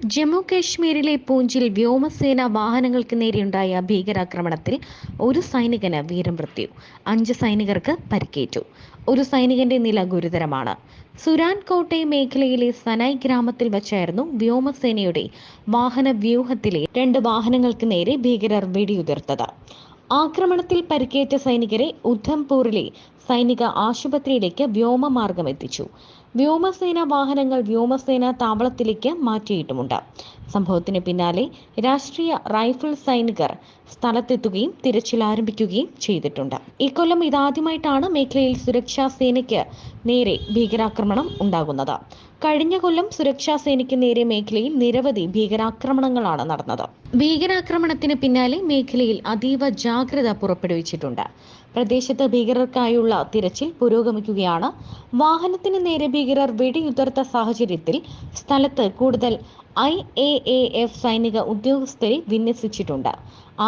ജമ്മു കാശ്മീരിലെ പൂഞ്ചിൽ വ്യോമസേന വാഹനങ്ങൾക്ക് നേരെയുണ്ടായ ഭീകരാക്രമണത്തിൽ ഒരു സൈനികന് വീരമൃത്യു. അഞ്ച് സൈനികർക്ക് പരിക്കേറ്റു. ഒരു സൈനികന്റെ നില ഗുരുതരമാണ്. സുരാൻ കോട്ടെ മേഖലയിലെ സനായ് ഗ്രാമത്തിൽ വച്ചായിരുന്നു വ്യോമസേനയുടെ വാഹന വ്യൂഹത്തിലെ രണ്ട് വാഹനങ്ങൾക്ക് നേരെ ഭീകരർ വെടിയുതിർത്തത്. ആക്രമണത്തിൽ പരിക്കേറ്റ സൈനികരെ ഉദ്ധംപൂരിലെ സൈനിക ആശുപത്രിയിലേക്ക് വ്യോമമാർഗം എത്തിച്ചു. വ്യോമസേന വാഹനങ്ങൾ വ്യോമസേന താവളത്തിലേക്ക് മാറ്റിയിട്ടുമുണ്ട്. സംഭവത്തിന് പിന്നാലെ രാഷ്ട്രീയ റൈഫിൾ സൈനികർ സ്ഥലത്തെത്തുകയും തിരച്ചിൽ ആരംഭിക്കുകയും ചെയ്തിട്ടുണ്ട്. ഇക്കൊല്ലം ഇതാദ്യമായിട്ടാണ് മേഖലയിൽ സുരക്ഷാ സേനയ്ക്ക് നേരെ ഭീകരാക്രമണം ഉണ്ടാകുന്നത്. കഴിഞ്ഞ കൊല്ലം സുരക്ഷാ സേനയ്ക്ക് നേരെ മേഖലയിൽ നിരവധി ഭീകരാക്രമണങ്ങളാണ് നടന്നത്. ഭീകരാക്രമണത്തിന് പിന്നാലെ മേഖലയിൽ അതീവ ജാഗ്രത പുറപ്പെടുവിച്ചിട്ടുണ്ട്. പ്രദേശത്ത് ഭീകരർക്കായുള്ള തിരച്ചിൽ പുരോഗമിക്കുകയാണ്. വാഹനത്തിന് നേരെ ഭീകരർ വെടിയുതിർത്ത സാഹചര്യത്തിൽ സ്ഥലത്ത് കൂടുതൽ ഐ എ എ എഫ് സൈനിക ഉദ്യോഗസ്ഥരെ വിന്യസിച്ചിട്ടുണ്ട്.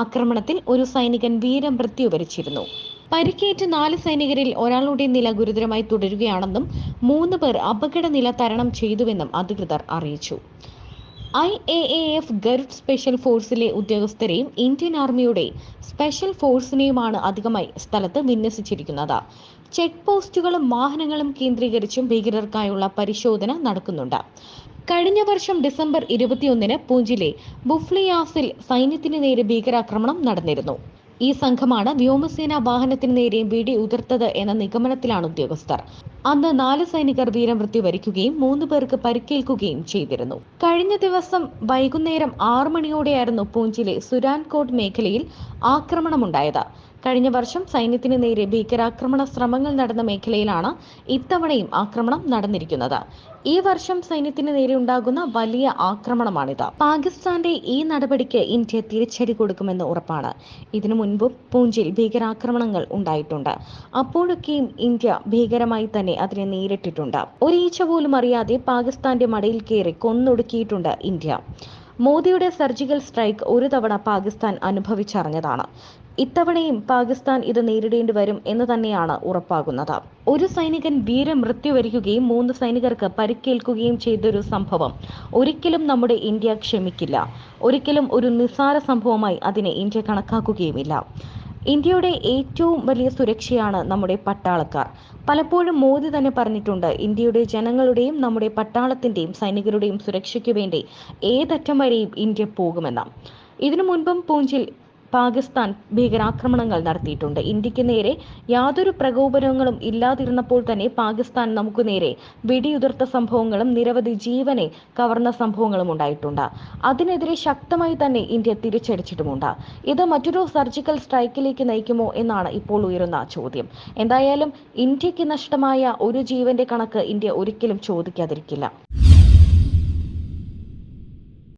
ആക്രമണത്തിൽ ഒരു സൈനികൻ വീരമൃത്യു വരിച്ചിരുന്നു. പരിക്കേറ്റ് നാല് സൈനികരിൽ ഒരാളുടെ നില ഗുരുതരമായി തുടരുകയാണെന്നും മൂന്ന് പേർ അപകടനില തരണം ചെയ്തുവെന്നും അധികൃതർ അറിയിച്ചു. I A A F Gulf special ഫോഴ്സിലെ ഉദ്യോഗസ്ഥരെയും ഇന്ത്യൻ ആർമിയുടെ സ്പെഷ്യൽ ഫോഴ്സിനെയുമാണ് അധികമായി സ്ഥലത്ത് വിന്യസിച്ചിരിക്കുന്നത്. ചെക്ക് പോസ്റ്റുകളും വാഹനങ്ങളും കേന്ദ്രീകരിച്ചും ഭീകരർക്കായുള്ള പരിശോധന നടക്കുന്നുണ്ട്. കഴിഞ്ഞ വർഷം ഡിസംബർ ഇരുപത്തിയൊന്നിന് പൂഞ്ചിലെ ബുഫ്ലിയാസിൽ സൈന്യത്തിന് നേരെ ഭീകരാക്രമണം നടന്നിരുന്നു. ഈ സംഘമാണ് വ്യോമസേന വാഹനത്തിന് നേരെ വെടി ഉതിർത്തത് എന്ന നിഗമനത്തിലാണ് ഉദ്യോഗസ്ഥർ. അന്ന് നാല് സൈനികർ വീരമൃത്യു വരിക്കുകയും മൂന്ന് പേർക്ക് പരിക്കേൽക്കുകയും ചെയ്തിരുന്നു. കഴിഞ്ഞ ദിവസം വൈകുന്നേരം ആറു മണിയോടെയായിരുന്നു പൂഞ്ചിലെ സുരാൻകോട്ട് മേഖലയിൽ ആക്രമണമുണ്ടായത്. കഴിഞ്ഞ വർഷം സൈന്യത്തിന് നേരെ ഭീകരാക്രമണ ശ്രമങ്ങൾ നടന്ന മേഖലയിലാണ് ഇത്തവണയും ആക്രമണം നടന്നിരിക്കുന്നത്. ഈ വർഷം സൈന്യത്തിന് നേരെ ഉണ്ടാകുന്ന വലിയ ആക്രമണമാണിത്. പാകിസ്ഥാന്റെ ഈ നടപടിക്ക് ഇന്ത്യ തിരിച്ചടി കൊടുക്കുമെന്ന് ഉറപ്പാണ്. ഇതിനു മുൻപും പൂഞ്ചിൽ ഭീകരാക്രമണങ്ങൾ ഉണ്ടായിട്ടുണ്ട്. അപ്പോഴൊക്കെയും ഇന്ത്യ ഭീകരമായി തന്നെ അതിനെ നേരിട്ടിട്ടുണ്ട്. ഒരീച്ച പോലും അറിയാതെ പാകിസ്ഥാന്റെ മടയിൽ കയറി കൊന്നൊടുക്കിയിട്ടുണ്ട് ഇന്ത്യ. മോദിയുടെ സർജിക്കൽ സ്ട്രൈക്ക് ഒരു തവണ പാകിസ്ഥാൻ അനുഭവിച്ചറിഞ്ഞതാണ്. ഇത്തവണയും പാകിസ്ഥാൻ ഇത് നേരിടേണ്ടി വരും എന്ന് തന്നെയാണ് ഉറപ്പാകുന്നത്. ഒരു സൈനികൻ വീരമൃത്യു വരിക്കുകയും മൂന്ന് സൈനികർക്ക് പരിക്കേൽക്കുകയും ചെയ്തൊരു സംഭവം ഒരിക്കലും നമ്മുടെ ഇന്ത്യ ക്ഷമിക്കില്ല. ഒരിക്കലും ഒരു നിസ്സാര സംഭവമായി അതിനെ ഇന്ത്യ കണക്കാക്കുകയുമില്ല. ഇന്ത്യയുടെ ഏറ്റവും വലിയ സുരക്ഷയാണ് നമ്മുടെ പട്ടാളക്കാർ. പലപ്പോഴും മോദി തന്നെ പറഞ്ഞിട്ടുണ്ട് ഇന്ത്യയുടെ ജനങ്ങളുടെയും നമ്മുടെ പട്ടാളത്തിന്റെയും സൈനികരുടെയും സുരക്ഷയ്ക്ക് വേണ്ടി ഏതറ്റം വരെയും ഇന്ത്യ പോകുമെന്ന്. ഇതിനു മുൻപും പൂഞ്ചിൽ പാകിസ്ഥാൻ ഭീകരാക്രമണങ്ങൾ നടത്തിയിട്ടുണ്ട്. ഇന്ത്യയ്ക്ക് നേരെ യാതൊരു പ്രകോപനങ്ങളും ഇല്ലാതിരുന്നപ്പോൾ തന്നെ പാകിസ്ഥാൻ നമുക്ക് നേരെ വെടിയുതിർത്ത സംഭവങ്ങളും നിരവധി ജീവനെ കവർന്ന സംഭവങ്ങളും ഉണ്ടായിട്ടുണ്ട്. അതിനെതിരെ ശക്തമായി തന്നെ ഇന്ത്യ തിരിച്ചടിച്ചിട്ടുമുണ്ട്. ഇത് മറ്റൊരു സർജിക്കൽ സ്ട്രൈക്കിലേക്ക് നയിക്കുമോ എന്നാണ് ഇപ്പോൾ ഉയരുന്ന ചോദ്യം. എന്തായാലും ഇന്ത്യയ്ക്ക് നഷ്ടമായ ഒരു ജീവന്റെ കണക്ക് ഇന്ത്യ ഒരിക്കലും ചോദിക്കാതിരിക്കില്ല.